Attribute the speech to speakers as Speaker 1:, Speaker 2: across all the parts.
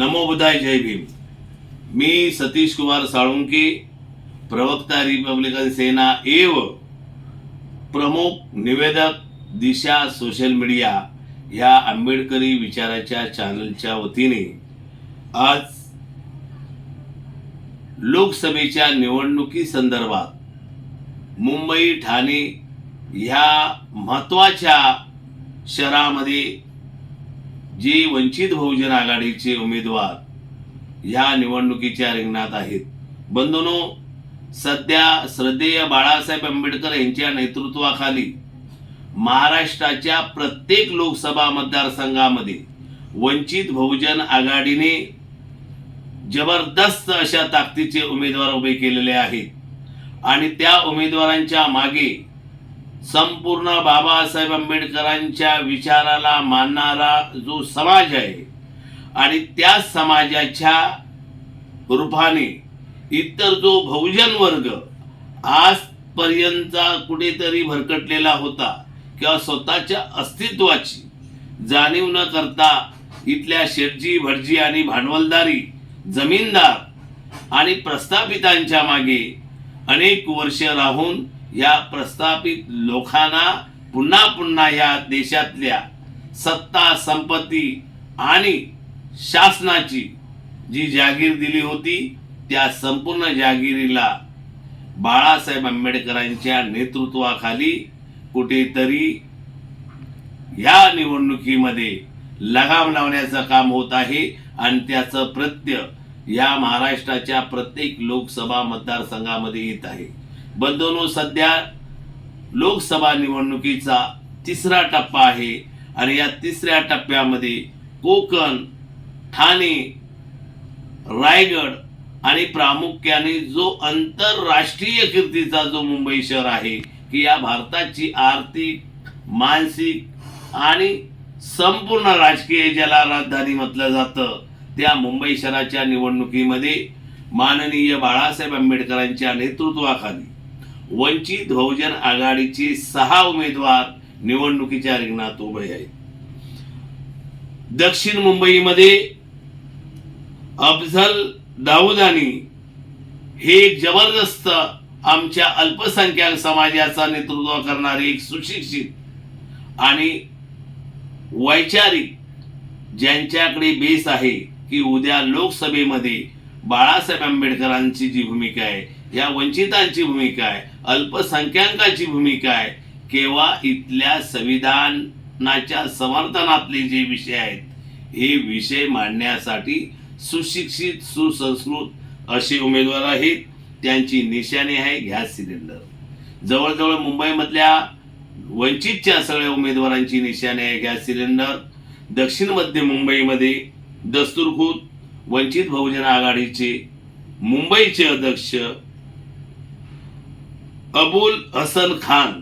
Speaker 1: नमो बुधाय जय भीम. मी सतीश कुमार साळुंके प्रवक्ता रिपब्लिकन सेना एव प्रमुख निवेदक दिशा सोशल मीडिया ह्या आंबेडकरी विचाराच्या चॅनलच्या वतीने आज लोकसभेच्या निवडणुकी संदर्भात मुंबई ठाणे ह्या महत्त्वाच्या शहरामध्ये जे वंचित बहुजन आघाडीचे उमेदवार ह्या निवडणुकीच्या रिंगणात आहेत. बंधूंनो सध्या श्रद्धेय बाळासाहेब आंबेडकर यांच्या नेतृत्वाखाली महाराष्ट्राच्या प्रत्येक लोकसभा मतदारसंघामध्ये वंचित बहुजन आघाडीने जबरदस्त अशा ताकदीचे उमेदवार उभे केलेले आहेत. आणि त्या उमेदवारांच्या मागे संपूर्ण बाबासाहेब आंबेडकरांच्या विचाराला मानणारा जो समाज आहे आणि त्या समाजाच्या रूपाने इतर जो बहुजन वर्ग आजपर्यंतचा कुठेतरी भरकटलेला होता किंवा स्वतःच्या अस्तित्वाची जाणीव न करता इथल्या शेटजी भटजी आणि भांडवलदारी जमीनदार आणि प्रस्थापितांच्या मागे अनेक वर्ष राहून या प्रस्थापित लोकांना पुन्हा पुन्हा या देशातल्या सत्ता संपत्ती आणि शासनाची जी जागीर दिली होती त्या संपूर्ण जागिरीला बाळासाहेब आंबेडकरांच्या नेतृत्वाखाली कुठेतरी या निवडणुकीमध्ये लगाम लावण्याचं काम होत आहे आणि त्याचं प्रत्य या महाराष्ट्राच्या प्रत्येक लोकसभा मतदारसंघामध्ये येत आहे. बंधनो सध्या लोकसभा निवडणुकीचा तिसरा टप्पा आहे आणि या तिसऱ्या टप्प्यामध्ये कोकण ठाणे रायगड आणि प्रामुख्याने जो आंतरराष्ट्रीय कीर्तीचा जो मुंबई शहर आहे की या भारताची आर्थिक मानसिक आणि संपूर्ण राजकीय ज्याला राजधानी म्हटलं जातं त्या मुंबई शहराच्या निवडणुकीमध्ये माननीय बाळासाहेब आंबेडकरांच्या नेतृत्वाखाली वंचित बहुजन आघाडीचे सहा उमेदवार निवडणुकीच्या रिंगणात उभे आहेत. दक्षिण मुंबईमध्ये अफझल दाऊदानी हे एक जबरदस्त आमच्या अल्पसंख्याक समाजाचा नेतृत्व करणारे एक सुशिक्षित आणि वैचारिक ज्यांच्याकडे बेस आहे की उद्या लोकसभेमध्ये बाळासाहेब आंबेडकरांची जी भूमिका आहे या वंचितांची भूमिका आहे अल्पसंख्याकाची भूमिका आहे. केव्हा इथल्या संविधानाच्या समर्थनातले जे विषय आहेत हे विषय मांडण्यासाठी सुशिक्षित सुसंस्कृत असे उमेदवार आहेत. त्यांची निशाणी आहे गॅस सिलेंडर. जवळजवळ मुंबईमधल्या वंचितच्या सगळ्या उमेदवारांची निशाणी आहे गॅस सिलेंडर. दक्षिण मध्य मुंबईमध्ये दस्तुरखुद वंचित बहुजन आघाडीचे मुंबईचे अध्यक्ष अबुल हसन खान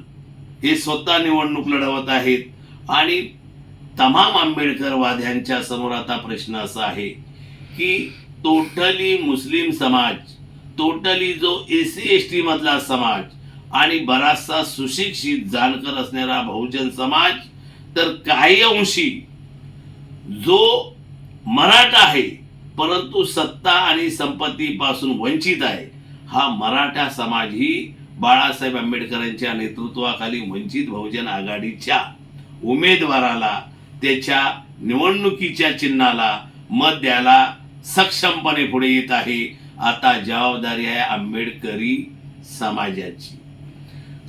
Speaker 1: हे स्वतः निवडणूक लढवत आहेत. आणि तमाम आंबेडकरवाद्यांच्या समोर आता प्रश्न असा आहे की टोटली मुस्लिम समाज टोटली जो ए सी एस टी मधला समाज आणि बराचसा सुशिक्षित जाणकर असणारा बहुजन समाज तर काही अंशी जो मराठा आहे परंतु सत्ता आणि संपत्तीपासून वंचित आहे हा मराठा समाज ही बाळासाहेब आंबेडकरांच्या नेतृत्वाखाली वंचित बहुजन आघाडीच्या उमेदवाराला त्याच्या निवडणुकीच्या चिन्हाला मत द्यायला सक्षमपणे पुढे येत आहे. आता जबाबदारी आहे आंबेडकरी समाजाची.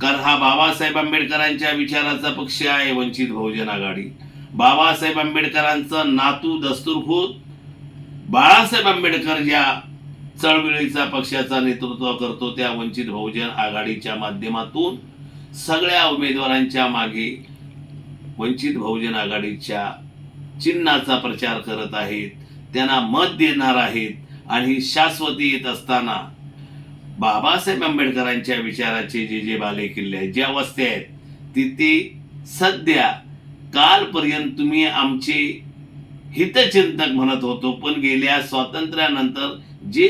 Speaker 1: कारण हा बाबासाहेब आंबेडकरांच्या विचाराचा पक्ष आहे वंचित बहुजन आघाडी. बाबासाहेब आंबेडकरांचं नातू दस्तूरखुद बाळासाहेब आंबेडकर ज्या चळवळीचा पक्षाचा नेतृत्व करतो त्या वंचित बहुजन आघाडीच्या माध्यमातून सगळ्या उमेदवारांच्या मागे वंचित बहुजन आघाडीच्या चिन्हाचा प्रचार करत आहेत त्यांना मत देणार आहेत आणि शाश्वती येत असताना बाबासाहेब आंबेडकरांच्या विचाराचे जे जे बाले किल्ले आहेत ज्या वस्त्या आहेत तिथे सध्या कालपर्यंत तुम्ही आमचे हितचिंतक म्हणत होतो पण गेल्या स्वातंत्र्यानंतर जे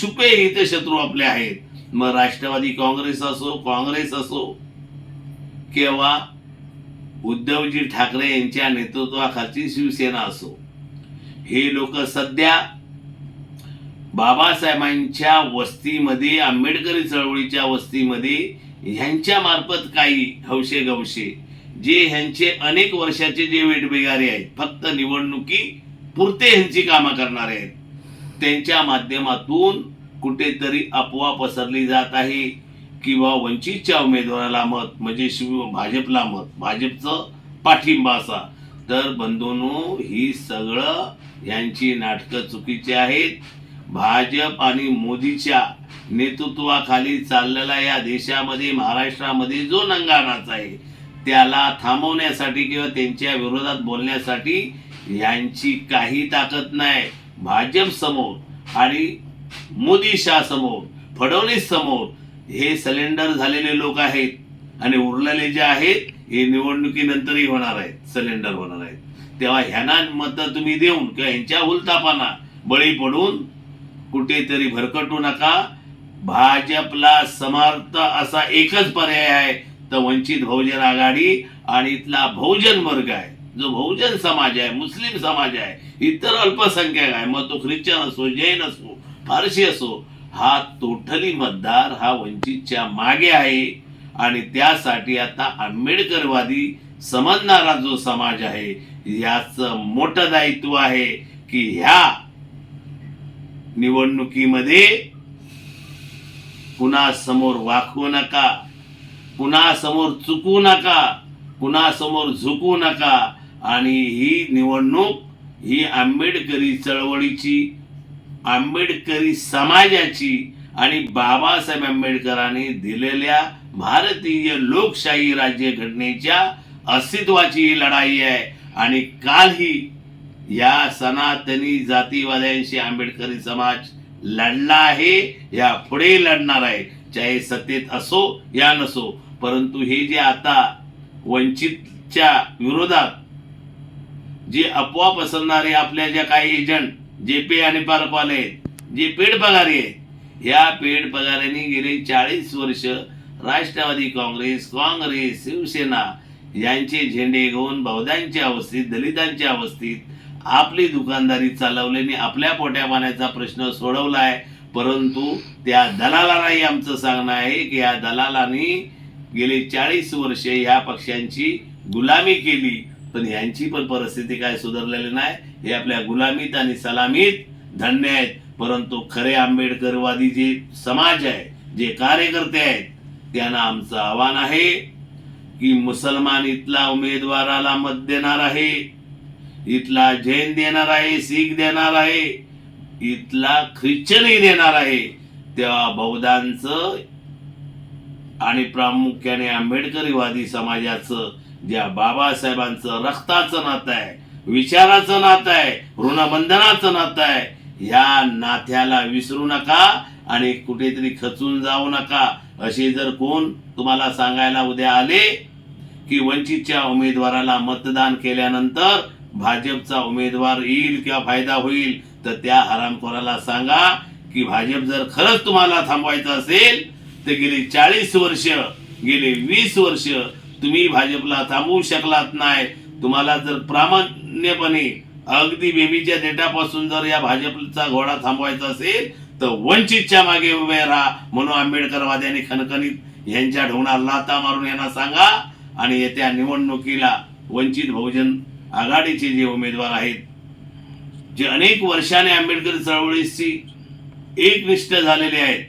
Speaker 1: छुपे हितशत्रू आपले आहेत. मग राष्ट्रवादी काँग्रेस असो काँग्रेस असो किंवा उद्धवजी ठाकरे यांच्या नेतृत्वाखालची शिवसेना असो हे लोक सध्या बाबासाहेबांच्या वस्तीमध्ये आंबेडकरी चळवळीच्या वस्तीमध्ये ह्यांच्या मार्फत काही हौशे गवशे जे ह्यांचे अनेक वर्षाचे जे वेटबेगारे आहेत फक्त निवडणुकी पुरते ह्यांची कामं करणारे आहेत. त्यांच्या माध्यमातून कुठेतरी अफवा पसरली जात आहे किंवा वंचितच्या उमेदवाराला मत म्हणजे शिव भाजपला मत भाजपचं पाठिंबा असा. तर बंधूनो ही सगळं यांची नाटकं चुकीची आहेत. भाजप आणि मोदीच्या नेतृत्वाखाली चाललेला या देशामध्ये महाराष्ट्रामध्ये जो नंगानाच आहे त्याला थांबवण्यासाठी किंवा त्यांच्या विरोधात बोलण्यासाठी यांची काही ताकद नाही. भाजप समोर आणि मोदी शाह समोर फडणवीस समोर हे सिलेंडर झालेले लोक आहेत. आणि उरलेले जे आहेत हे निवडणुकीनंतरही होणार आहेत. सिलेंडर होणार आहेत. तेव्हा ह्यांना मतं तुम्ही देऊन किंवा ह्यांच्या उलतापाना बळी पडून कुठेतरी भरकटू नका. भाजपला समर्थ असा एकच पर्याय आहे तर वंचित बहुजन आघाडी आणि इथला बहुजन वर्ग आहे. जो बहुजन समाज आहे मुस्लिम समाज आहे इतर अल्पसंख्याक आहे मग तो ख्रिश्चन असो जैन असो फारसी असो हा टोटली मतदार हा वंचितच्या मागे आहे. आणि त्यासाठी आता आंबेडकरवादी समजणारा जो समाज आहे याचं मोठं दायित्व आहे की ह्या निवडणुकीमध्ये पुन्हा समोर वाकवू नका पुन्हा समोर चुकू नका कुणासमोर झुकू नका. आणि ही निवडणूक ही आंबेडकरी चळवळीची आंबेडकरी समाजाची आणि बाबासाहेब आंबेडकरांनी दिलेल्या भारतीय लोकशाही राज्यघटनेच्या अस्तित्वाची ही लढाई आहे. आणि कालही या सनातनी जातीवाद्यांशी आंबेडकरी समाज लढला आहे या पुढे लढणार आहे. चाहे सत्तेत असो या नसो परंतु हे जे आता वंचितच्या विरोधात जे अफवा पसरणारे आपल्या ज्या काही एजंट जे पे आणि पारकवाले आहेत जे पेड पगारी आहेत या पेड पगारांनी गेले चाळीस वर्ष राष्ट्रवादी काँग्रेस काँग्रेस शिवसेना यांचे झेंडे घेऊन बौद्धांच्या अवस्थेत दलितांच्या अवस्थेत आपली दुकानदारी चालवल्याने आपल्या पोट्या पाण्याचा प्रश्न सोडवलाय. परंतु त्या दलालालाही आमचं सांगणं आहे की या दलालांनी गेली चाळीस वर्षे ह्या पक्षांची गुलामी केली पण यांची पण परिस्थिती काय सुधारलेली नाही. हे आपल्या गुलामीत आणि सलामीत धन्य आहेत. परंतु खरे आंबेडकरवादी जे समाज आहे जे कार्यकर्ते आहेत त्यांना आमचं आव्हान आहे की मुसलमान इथला उमेदवाराला मत देणार आहे इथला जैन देणार आहे शीख देणार आहे इथला ख्रिश्चनही देणार आहे. तेव्हा बौद्धांचं आणि प्रामुख्याने आंबेडकरीवादी समाजाचं ज्या बाबासाहेबांचं रक्ताचं नातं आहे विचाराचं नातं आहे ऋणबंधनाचं नातं आहे ह्या नात्याला विसरू नका आणि कुठेतरी खचून जाऊ नका. असे जर कोण तुम्हाला सांगायला उद्या आले की वंचितच्या उमेदवाराला मतदान केल्यानंतर भाजपचा उमेदवार येईल किंवा फायदा होईल तर त्या हरामखोराला सांगा की भाजप जर खरंच तुम्हाला थांबवायचं असेल तर गेली चाळीस वर्ष गेली वीस वर्ष तुम्ही भाजपला थांबवू शकलात नाही. तुम्हाला जर प्रामाण्यपणे अगदी बेबीच्या डेटापासून जर या भाजपचा घोडा थांबवायचा असेल तर वंचितच्या मागे उभे राहा म्हणून आंबेडकरवाद्यांनी खणखणीत यांच्या ढोणार लाता मारून यांना सांगा. आणि येत्या निवडणुकीला वंचित बहुजन आघाडीचे जे उमेदवार आहेत जे अनेक वर्षाने आंबेडकर चळवळीशी एकनिष्ठ झालेले आहेत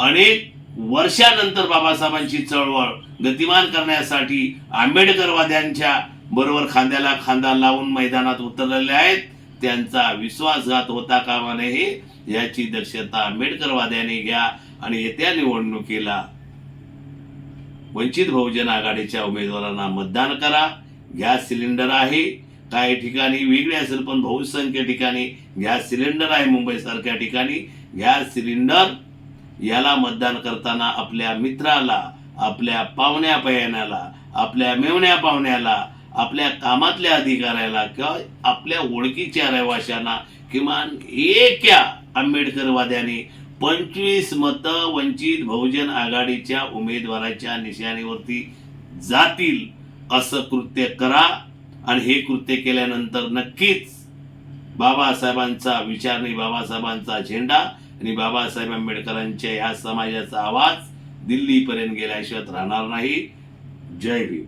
Speaker 1: अनेक वर्षानंतर बाबासाहेबांची चळवळ गतिमान करण्यासाठी आंबेडकरवाद्यांच्या बरोबर खांद्याला खांदा लावून मैदानात उतरलेले आहेत. त्यांचा विश्वासघात होता कामा नये याची दक्षता आंबेडकरवाद्याने घ्या आणि येत्या निवडणुकीला वंचित बहुजन आघाडीच्या उमेदवारांना मतदान करा. गॅस सिलेंडर आहे. काही ठिकाणी वेगळे असेल पण बहुसंख्य ठिकाणी गॅस सिलेंडर आहे. मुंबईसारख्या ठिकाणी गॅस सिलेंडर याला मतदान करताना आपल्या मित्राला आपल्या पाहुण्या पयाण्याला आपल्या मेवण्या पाहुण्याला आपल्या कामातल्या अधिकाऱ्याला किंवा आपल्या ओळखीच्या रहिवाशांना किमान एका आंबेडकरवाद्याने पंचवीस मतं वंचित बहुजन आघाडीच्या उमेदवाराच्या निशाणीवरती जातील असं कृत्य करा आणि हे कृत्य केल्यानंतर नक्कीच बाबासाहेबांचा विचारणी बाबासाहेबांचा झेंडा आणि बाबासाहेब आंबेडकरांच्या ह्या समाजाचा आवाज दिल्लीपर्यंत गेल्याशिवाय राहणार नाही. जय भीम.